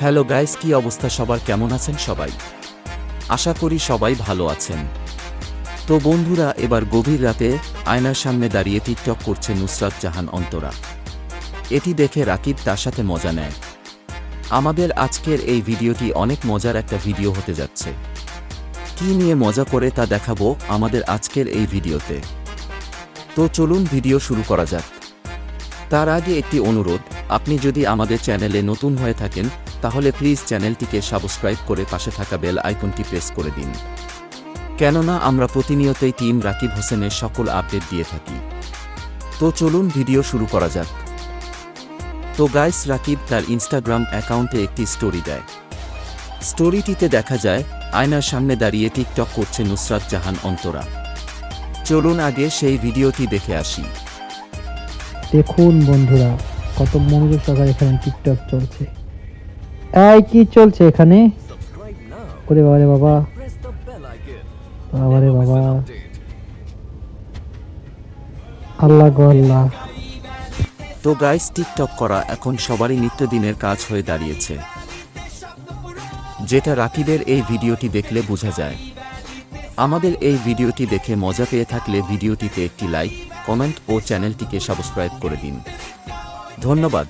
Hello guys, কি অবস্থা? সবার কেমন আছেন সবাই? আশা করি সবাই ভালো আছেন। তো বন্ধুরা, এবার গভীর রাতে আয়নার সামনে দাঁড়িয়ে টিকটক করছে নুসরাত জাহান অন্তরা। এটি দেখে রাকিব তার সাথে মজা নেয়। আমাদের আজকের এই ভিডিওটি অনেক মজার একটা ভিডিও হতে যাচ্ছে। কি নিয়ে মজা করে তা দেখাবো আমাদের আজকের এই ভিডিওতে। তো চলুন ভিডিও শুরু করা যাক। তার আগে একটি অনুরোধ, আপনি যদি আমাদের চ্যানেলে নতুন হয়ে থাকেন, তাহলে প্লিজ চ্যানেলটিকে সাবস্ক্রাইব করে পাশে থাকা বেল আইকনটি প্রেস করে দিন। কেননা আমরা প্রতিনিয়তই টিম রাকিব হোসেনের সকল আপডেট দিয়ে থাকি। তো চলুন ভিডিও শুরু করা যাক। তো গাইস, রাকিব তার ইনস্টাগ্রাম অ্যাকাউন্টে একটি স্টোরি দেয়। স্টোরিটিতে দেখা যায়, আয়নার সামনে দাঁড়িয়ে টিকটক করছে নুসরাত জাহান অন্তরা। চলুন আগে সেই ভিডিওটি দেখে আসি। দেখুন বন্ধুরা, কত মনোযোগ সহকারে এখানে টিকটক চলছে। এই, কি চলছে এখানে? ওরে বাবা রে বাবা। বাবা বাবা। আল্লাহ গো আল্লাহ। তো গাইস টিকটক করা এখন সবারই নিত্যদিনের কাজ হয়ে দাঁড়িয়েছে। যেটা রাকিবের এই ভিডিওটি দেখলে বোঝা যায়। আমাদের এই ভিডিওটি দেখে মজা পেয়ে থাকলে ভিডিওটিতে একটি লাইক কমেন্ট ও চ্যানেলটিকে সাবস্ক্রাইব করে দিন। ধন্যবাদ।